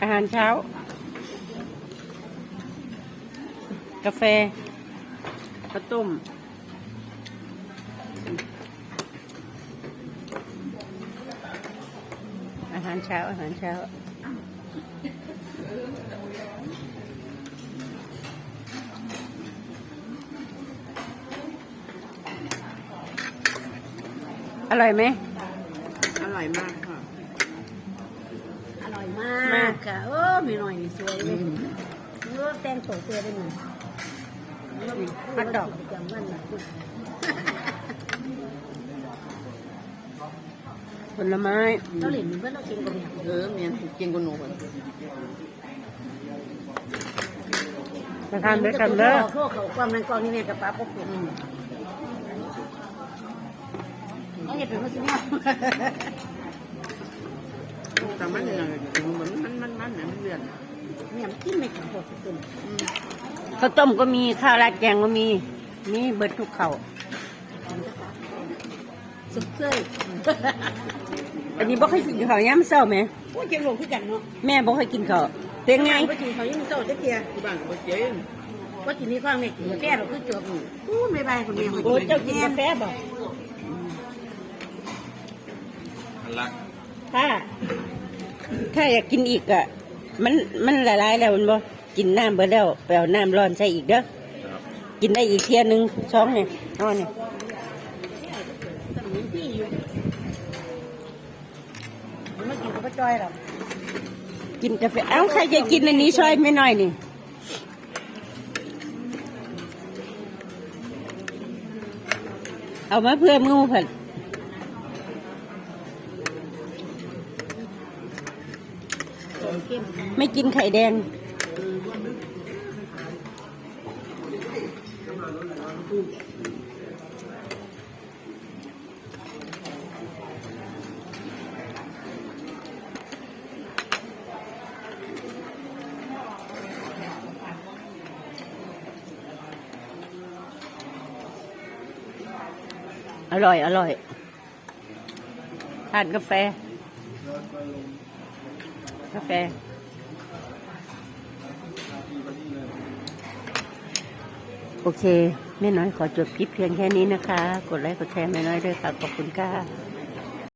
อาหารเช้า กาแฟข้าวต้มอาหารเช้า อาหารเช้า อร่อยไหม อร่อยมากค่ะ อร่อยมากค่ะเออมีหน่อยนี่สวยเลยเออแต่งตัวเสื้อได้หนึ่งฮอทดอกจำมันนะผลไม้เราเหรียญมันเพื่อนเรากินกันเนี่ยเออเมียนกินกุนหนูเหมือนมาทานด้วยกันเด้อโทษเขาความนั้นกองนี่แม่กับป้าปกปิดเขาเห็นเป็นว่าสิเนี่ย แต่มันเนี่ยเหมือนมันมันมันเนี่ยมันเลือดเนี่ยมันกินไม่ถึงหกสิบตุ่มข้าวต้มก็มีข้าวราดแกงก็มี มีเบิดทุกข้าวสุดเสื้ออันนี้บ่เคยกินข้าวย่ำเช้าไหมโอ้ยเจ็บหลงขึ้นกันเนาะแม่บ่เคยกินข้าวเป็นไงไปกินเขายังเศร้าจะเกียที่บ้านก็เจ๊งว่ากินนี่ข้างเนี่ยกินแก้เราคือจบอู้ไม่บายคนเดียวโอ้เจ้ากินกาแฟบ่รัก ถ้า ถ้าอยากกินอีกอะ มันมันละลายแล้วมันบ่กินน้ำเบิดแล้วไปเอาน้ำร้อนใส่อีกเด้อครับกินได้อีกเที่ยหนึงช้องเนี่ยเอาเนี่ยแต่เหมือนพี่อยู่มันไม่กินกับป้าจอยหรอกกินกาแฟเอ้าใครจะกินอันนี้ช่วยไม่น้อยนี่เอามาเพื่อมือผัด เข้มไม่กินไข่แดง อร่อย อร่อย ทานกาแฟ กาแฟ โอเคแม่น้อยขอจบคลิปเพียงแค่นี้นะคะ กดไลค์กดแชร์แม่น้อยด้วยค่ะ ขอบคุณค่ะ